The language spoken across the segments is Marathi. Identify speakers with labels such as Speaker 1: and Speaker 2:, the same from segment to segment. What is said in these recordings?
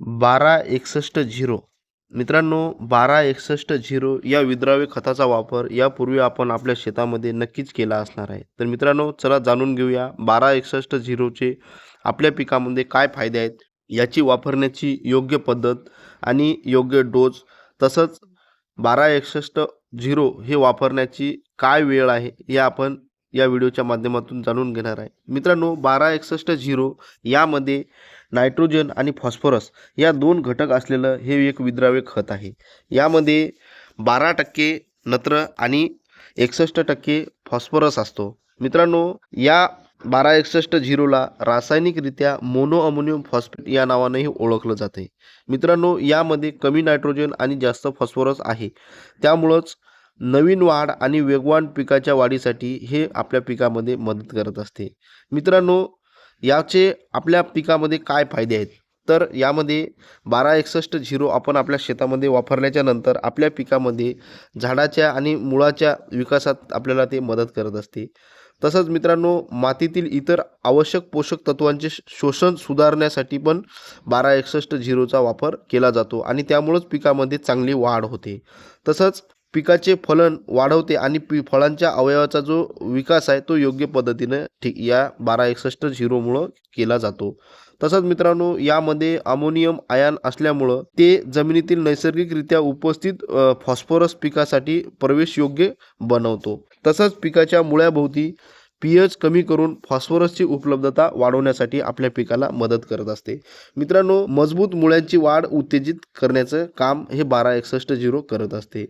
Speaker 1: बारा एकसष्ट झिरो. मित्रांनो बारा एकसष्ट झिरो या विद्राव्य खताचा वापर यापूर्वी आपण आपल्या शेतामध्ये नक्कीच केला असणार आहे. तर मित्रांनो चला जाणून घेऊया बारा एकसष्ट झिरोचे आपल्या पिकामध्ये काय फायदे आहेत याची वापरण्याची योग्य पद्धत आणि योग्य डोस तसंच बारा एकसष्ट झिरो हे वापरण्याची काय वेळ आहे हे आपण या व्हिडिओच्या माध्यमातून जाणून घेणार आहे. मित्रांनो बारा एकसष्ट झिरो यामध्ये नायट्रोजन आणि फॉस्फरस या दोन घटक असलेलं हे एक विद्राव्य खत आहे. यामध्ये बारा टक्के नत्र आणि एकसष्ट टक्के फॉस्फरस असतो. मित्रांनो या बारा एकसष्ट झिरोला रासायनिकरित्या मोनो अमोनियम फॉस्फेट या नावानेही ओळखलं जाते मित्रांनो यामध्ये कमी नायट्रोजन आणि जास्त फॉस्फरस आहे. त्यामुळंच नवीन वाढ आणि वेगवान पिकाच्या वाढीसाठी हे आपल्या पिकामध्ये मदत करत असते. मित्रांनो याचे आपल्या पिकामध्ये काय फायदे आहेत? तर यामध्ये बारा एकसष्ट झिरो आपण आपल्या शेतामध्ये वापरल्याच्या नंतर आपल्या पिकामध्ये झाडाच्या आणि मुळाच्या विकासात आपल्याला ते मदत करत असते. तसंच मित्रांनो मातीतील इतर आवश्यक पोषक तत्वांचे शोषण सुधारण्यासाठी पण बारा एकसष्ट झिरोचा वापर केला जातो आणि त्यामुळंच पिकामध्ये चांगली वाढ होते. तसंच पिकाचे फलन वाढवते आणि पी फळांच्या अवयवाचा जो विकास आहे तो योग्य पद्धतीनं ठीक या बारा एकसष्ट झिरोमुळं केला जातो. तसंच मित्रांनो यामध्ये अमोनियम आयन असल्यामुळं ते जमिनीतील नैसर्गिकरित्या उपस्थित फॉस्फरस पिकासाठी प्रवेश योग्य बनवतो. तसंच पिकाच्या मुळ्याभोवती पीएच कमी करून फॉस्फरसची उपलब्धता वाढवण्यासाठी आपल्या पिकाला मदत करत असते. मित्रांनो मजबूत मुळ्यांची वाढ उत्तेजित करण्याचं काम हे बारा एकसष्ट झिरो करत असते.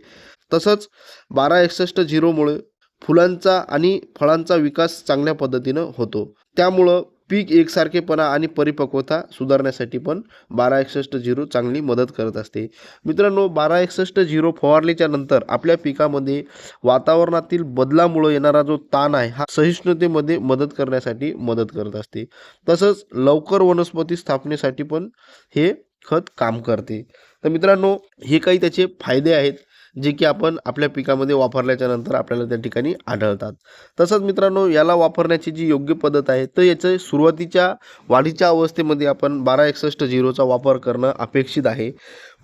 Speaker 1: तसंच बारा एकसष्ट झिरोमुळे फुलांचा आणि फळांचा विकास चांगल्या पद्धतीनं होतो. त्यामुळं पीक एकसारखेपणा आणि परिपक्वता सुधारण्यासाठी पण बारा एकसष्ट झिरो चांगली मदत करत असते. मित्रांनो बारा एकसष्ट झिरो फवारलीच्या नंतर आपल्या पिकामध्ये वातावरणातील बदलामुळे येणारा जो ताण आहे हा सहिष्णुतेमध्ये मदत करण्यासाठी मदत करत असते. तसंच लवकर वनस्पती स्थापनेसाठी पण हे खत काम करते. तर मित्रांनो हे काही त्याचे फायदे आहेत. जे की आपण आपल्या पिकामध्ये वापरल्याच्या नंतर आपल्याला त्या ठिकाणी आढळतात. तसंच मित्रांनो याला वापरण्याची जी योग्य पद्धत आहे तर याचं सुरुवातीच्या वाढीच्या अवस्थेमध्ये आपण बारा एकसष्ट झिरोचा वापर करणं अपेक्षित आहे.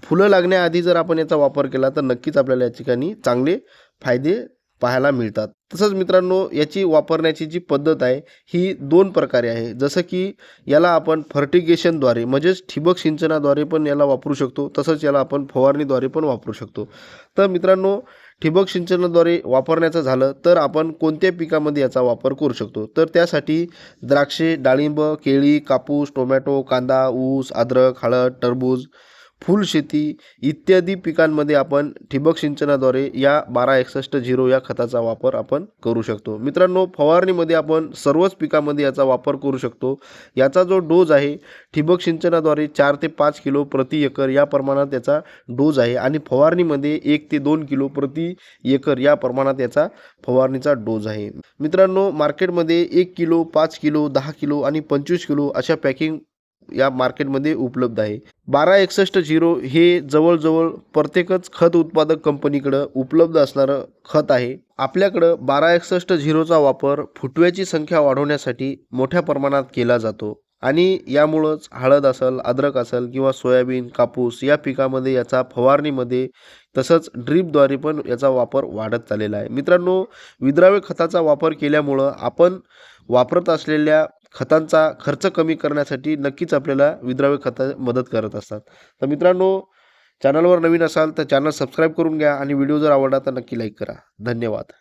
Speaker 1: फुलं लागण्याआधी जर आपण याचा वापर केला तर नक्कीच आपल्याला या ठिकाणी चांगले फायदे पाहायला मिळतात. तसंच मित्रांनो याची वापरण्याची जी पद्धत आहे ही दोन प्रकारे आहे. जसं की याला आपण फर्टिगेशनद्वारे म्हणजेच ठिबक सिंचनाद्वारे पण याला वापरू शकतो. तसंच याला आपण फवारणीद्वारे पण वापरू शकतो. तर मित्रांनो ठिबक सिंचनाद्वारे वापरण्याचं झालं तर आपण कोणत्या पिकामध्ये याचा वापर करू शकतो? तर त्यासाठी द्राक्षे डाळिंब केळी कापूस टोमॅटो कांदा ऊस अद्रक हळद टरबूज फुलशेती इत्यादी पिकांमध्ये आपण ठिबक सिंचनाद्वारे या बारा एकसष्ट झिरो या खताचा वापर आपण करू शकतो. मित्रांनो फवारणीमध्ये आपण सर्वच पिकामध्ये याचा वापर करू शकतो. याचा जो डोज आहे ठिबक सिंचनाद्वारे चार ते पाच किलो प्रति एकर या प्रमाणात याचा डोज आहे आणि फवारणीमध्ये एक ते दोन किलो प्रति एकर या प्रमाणात याचा फवारणीचा डोज आहे. मित्रांनो मार्केटमध्ये एक किलो पाच किलो दहा किलो आणि पंचवीस किलो अशा पॅकिंग या मार्केटमध्ये उपलब्ध आहे. बारा एकसष्ट झिरो हे जवळजवळ प्रत्येकच खत उत्पादक कंपनीकडं उपलब्ध असणारं खत आहे. आपल्याकडं बारा एकसष्ट झिरोचा वापर फुटव्याची संख्या वाढवण्यासाठी मोठ्या प्रमाणात केला जातो. आणि यामुळंच हळद असेल अद्रक असेल किंवा सोयाबीन कापूस या पिकामध्ये याचा फवारणीमध्ये तसंच ड्रीपद्वारे पण याचा वापर वाढत चाललेला आहे. मित्रांनो विद्राव्य खताचा वापर केल्यामुळं आपण वापरत असलेल्या खतांचा खर्च कमी करण्यासाठी नक्कीच आपल्याला विद्राव्य खतं मदत करत असतात. तर मित्रांनो चॅनलवर नवीन असाल तर चॅनल सबस्क्राईब करून घ्या आणि व्हिडिओ जर आवडला तर नक्की लाईक करा. धन्यवाद.